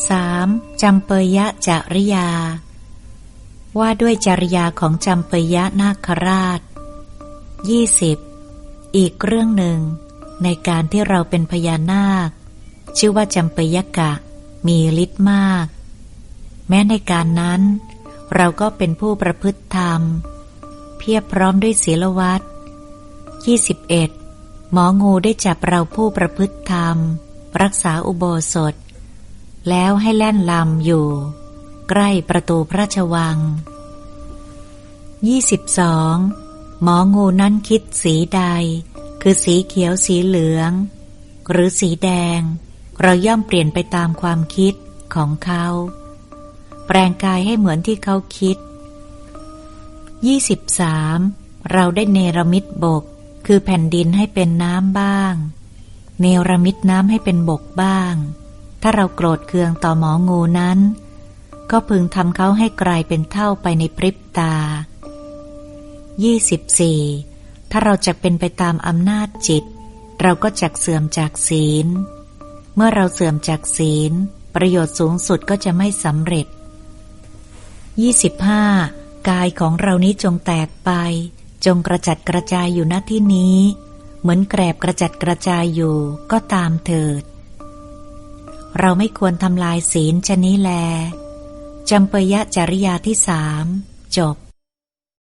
3. จำเปยยะจริยา ว่าด้วยจริยาของจำเปยยะนาคราช 20. อีกเรื่องหนึ่ง ในการที่เราเป็นพญานาค ชื่อว่าจำเปยกะ มีฤทธิ์มาก แม้ในการนั้น เราก็เป็นผู้ประพฤติธรรม เพียบพร้อมด้วยศีลวัตร21หมองูได้จับเราผู้ประพฤติธรรม รักษาอุโบสถ แล้วให้แล่นลำอยู่ ใกล้ประตูพระราชวัง 22. หมองูนั้นคิดสีใด คือสีเขียวสีเหลือง หรือสีแดง เราย่อมเปลี่ยนไปตามความคิดของเขา แปลงกายให้เหมือนที่เขาคิด 23. เราได้เนรมิตบก คือแผ่นดินให้เป็นน้ำบ้าง เนรมิตน้ำให้เป็นบกบ้าง ถ้าเราโกรธเคืองต่อหมองูนั้น ก็พึงทำเขาให้กลายเป็นเท่าไปในพริบตา 24. ถ้าเราจะเป็นไปตามอำนาจจิต เราก็จักเสื่อมจากศีล เมื่อเราเสื่อมจากศีล ประโยชน์สูงสุดก็จะไม่สำเร็จ 25. กายของเรานี้จงแตกไป จงกระจัดกระจายอยู่ณที่นี้ เหมือนแกรบกระจัดกระจายอยู่ก็ตามเถิด เราไม่ควรทำลายศีลชะนี้แลจำเปยะจริยาที่สามจบ